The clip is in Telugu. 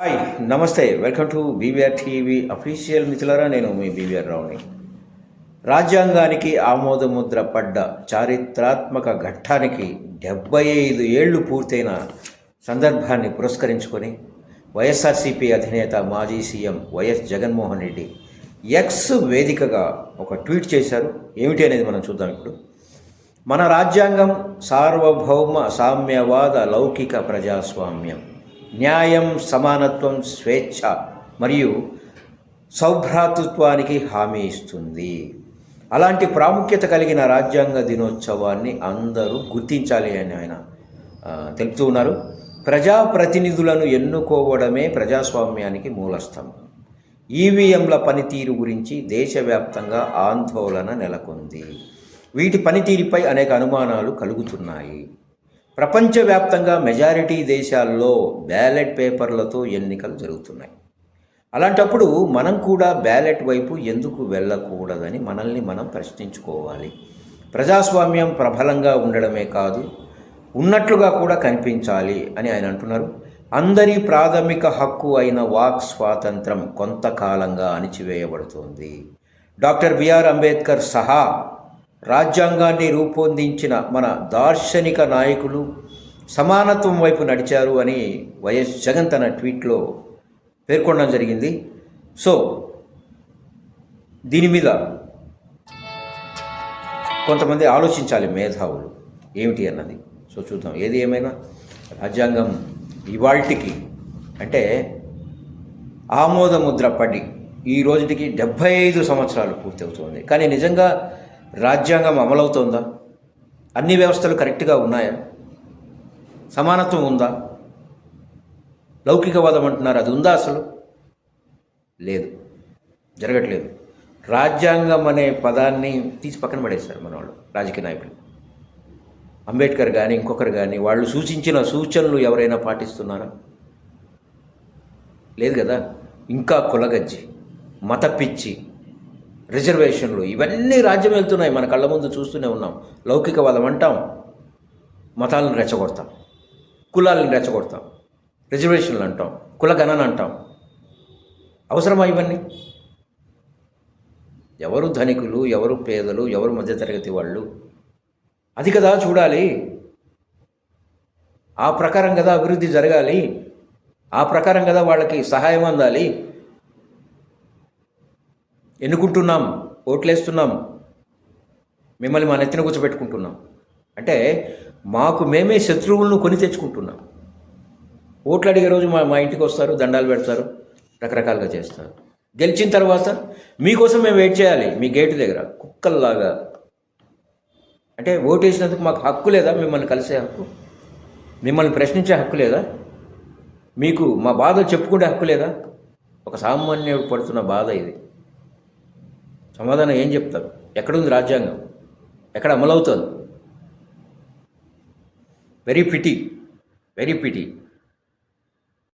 హాయ్ నమస్తే. Welcome to BVR TV official మిథులరా నేను మీ బీవీఆర్ రావుని. రాజ్యాంగానికి ఆమోదముద్ర పడ్డ చారిత్రాత్మక ఘట్టానికి డెబ్బై ఐదు ఏళ్ళు పూర్తయిన సందర్భాన్ని పురస్కరించుకొని వైఎస్ఆర్సీపీ అధినేత మాజీ CM YS Jaganmohan Reddy X వేదికగా ఒక ట్వీట్ చేశారు. ఏమిటి అనేది మనం చూద్దాం ఇప్పుడు. మన రాజ్యాంగం సార్వభౌమ సామ్యవాద లౌకిక ప్రజాస్వామ్యం. న్యాయం సమానత్వం స్వేచ్ఛ మరియు సౌభ్రాతృత్వానికి హామీ ఇస్తుంది. అలాంటి ప్రాముఖ్యత కలిగిన రాజ్యాంగ దినోత్సవాన్ని అందరూ గుర్తించాలి అని ఆయన తెలుపుతూ ఉన్నారు. ప్రజాప్రతినిధులను ఎన్నుకోవడమే ప్రజాస్వామ్యానికి మూలస్తంభం. ఈవీఎంల పనితీరు గురించి దేశవ్యాప్తంగా ఆందోళన నెలకొంది. వీటి పనితీరుపై అనేక అనుమానాలు కలుగుతున్నాయి. ప్రపంచవ్యాప్తంగా మెజారిటీ దేశాల్లో బ్యాలెట్ పేపర్లతో ఎన్నికలు జరుగుతున్నాయి. అలాంటప్పుడు మనం కూడా బ్యాలెట్ వైపు ఎందుకు వెళ్ళకూడదని మనల్ని మనం ప్రశ్నించుకోవాలి. ప్రజాస్వామ్యం ప్రబలంగా ఉండడమే కాదు ఉన్నట్లుగా కూడా కనిపించాలి అని ఆయన అంటున్నారు. అందరి ప్రాథమిక హక్కు అయిన వాక్ స్వాతంత్రం కొంతకాలంగా అణిచివేయబడుతోంది. డాక్టర్ బిఆర్ అంబేద్కర్ సహా రాజ్యాంగాన్ని రూపొందించిన మన దార్శనిక నాయకులు సమానత్వం వైపు నడిచారు అని వైఎస్ జగన్ తన ట్వీట్లో పేర్కొనడం జరిగింది. సో దీని మీద కొంతమంది ఆలోచించాలి మేధావులు. ఏమిటి అన్నది? సో చూద్దాం. ఏది ఏమైనా? రాజ్యాంగం ఇవాల్టికి అంటే ఆమోదముద్ర పడి ఈ రోజుకి డెబ్భై ఐదు సంవత్సరాలు పూర్తవుతుంది. కానీ నిజంగా రాజ్యాంగం అమలవుతోందా? అన్ని వ్యవస్థలు కరెక్ట్గా ఉన్నాయా? సమానత్వం ఉందా? లౌకికవాదం అంటున్నారు అది ఉందా అసలు? లేదు. జరగట్లేదు. రాజ్యాంగం అనే పదాన్ని తీసి పక్కన పడేస్తారు మన వాళ్ళు రాజకీయ నాయకులు. అంబేద్కర్ కానీ ఇంకొకరు కానీ వాళ్ళు సూచించిన సూచనలు ఎవరైనా పాటిస్తున్నారా? లేదు కదా? ఇంకా కులగజ్జి మత పిచ్చి రిజర్వేషన్లు ఇవన్నీ రాజ్యం వెళ్తున్నాయి. మన కళ్ళ ముందు చూస్తూనే ఉన్నాం. లౌకికవాదం అంటాం. మతాలను రెచ్చగొడతాం. కులాలను రెచ్చగొడతాం. రిజర్వేషన్లు అంటాం. కుల గణన అంటాం. అవసరమా ఇవన్నీ? ఎవరు ధనికులు ఎవరు పేదలు ఎవరు మధ్యతరగతి వాళ్ళు? అది కదా చూడాలి. ఆ ప్రకారం కదా అభివృద్ధి జరగాలి. ఆ ప్రకారం కదా వాళ్ళకి సహాయం అందాలి. ఎన్నుకుంటున్నాం ఓట్లేస్తున్నాం మిమ్మల్ని మా నెత్తిన కూర్చోబెట్టుకుంటున్నాం. అంటే మాకు మేమే శత్రువులను కొని తెచ్చుకుంటున్నాం. ఓట్లు అడిగే రోజు మా మా ఇంటికి వస్తారు దండాలు పెడతారు రకరకాలుగా చేస్తారు. గెలిచిన తర్వాత మీకోసం మేము వెయిట్ చేయాలి మీ గేటు దగ్గర కుక్కల్లాగా. అంటే ఓటు వేసినందుకు మాకు హక్కు లేదా? మిమ్మల్ని కలిసే హక్కు? మిమ్మల్ని ప్రశ్నించే హక్కు లేదా? మీకు మా బాధ చెప్పుకునే హక్కు లేదా? ఒక సామాన్యుడు పడుతున్న బాధ ఇది. సమాధానం ఏం చెప్తారు? ఎక్కడుంది రాజ్యాంగం? ఎక్కడ అమలవుతుంది? Very pity very pity